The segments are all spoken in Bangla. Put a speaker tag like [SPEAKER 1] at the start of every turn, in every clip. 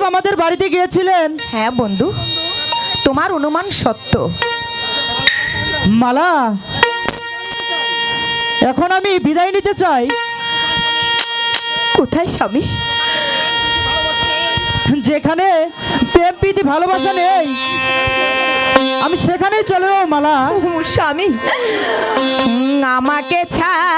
[SPEAKER 1] আমাদের বাড়িতে গিয়েছিলেন।
[SPEAKER 2] হ্যাঁ বন্ধু তোমার অনুমান সত্য।
[SPEAKER 1] মালা এখন আমি বিদায় নিতে চাই।
[SPEAKER 2] কোথায় স্বামী?
[SPEAKER 1] যেখানে প্রেম প্রীতি ভালোবাসা নেই আমি সেখানেই চলে মালা।
[SPEAKER 2] স্বামী আমাকে ছাড়িয়া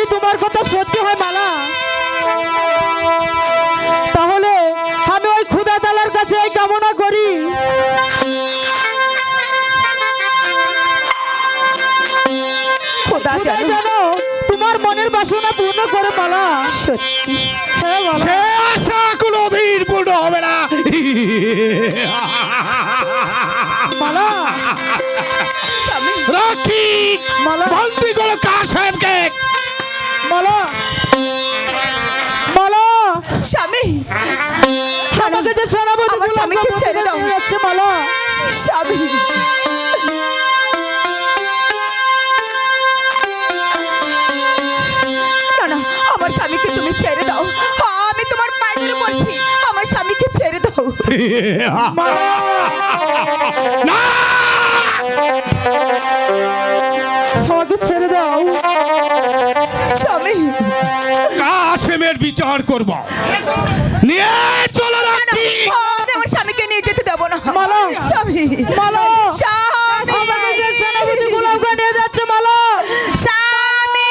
[SPEAKER 1] যদি তোমার কথা সত্যি হয় মালা তাহলে আমি ওই খুদা তালার কাছে এই কামনা করি।
[SPEAKER 2] খোদা জানো
[SPEAKER 1] তোমার মনের বাসনা পূর্ণ করে মালা।
[SPEAKER 2] সত্যি।
[SPEAKER 1] হ্যাঁ
[SPEAKER 3] সে আশা কোনোদিন পূর্ণ হবে না।
[SPEAKER 1] মালা। মালা।
[SPEAKER 3] বন্দি করো কার সাহেবকে?
[SPEAKER 1] মালা মালা
[SPEAKER 2] স্বামী।
[SPEAKER 1] আমাকে যে শোনাবো
[SPEAKER 2] আমার স্বামীকে ছেড়ে দাও।
[SPEAKER 1] যাচ্ছে মালা
[SPEAKER 2] স্বামী। আমার স্বামীকে তুমি ছেড়ে দাও। আমি তোমার পায়ে বলছি আমার স্বামীকে ছেড়ে দাও।
[SPEAKER 3] না!
[SPEAKER 1] দাও
[SPEAKER 3] এর বিচার করব নিয়ে চলো রাখি
[SPEAKER 2] আমার স্বামীকে নিয়ে যেতে দেবো না
[SPEAKER 1] মালা!
[SPEAKER 2] স্বামী
[SPEAKER 1] মালা!
[SPEAKER 2] স্বামী!
[SPEAKER 1] সেনাপতি গোলামকে নিয়ে যাচ্ছে মালা
[SPEAKER 2] স্বামী!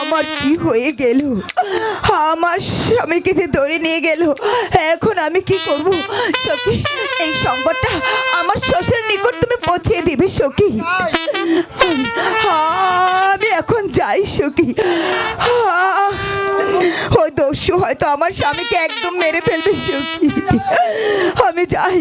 [SPEAKER 2] আমার কি হয়ে গেল আমার স্বামীকে যে ধরে নিয়ে গেল, এখন আমি কি করব? সখী, এই সংবাদটা আমার শ্বশুর নিকট তুমি পৌঁছে দিবে, সখী। আমি এখন যাই, সখী। ওই দস্যু হয়তো আমার স্বামীকে একদম মেরে ফেলবে, সখি। আমি যাই।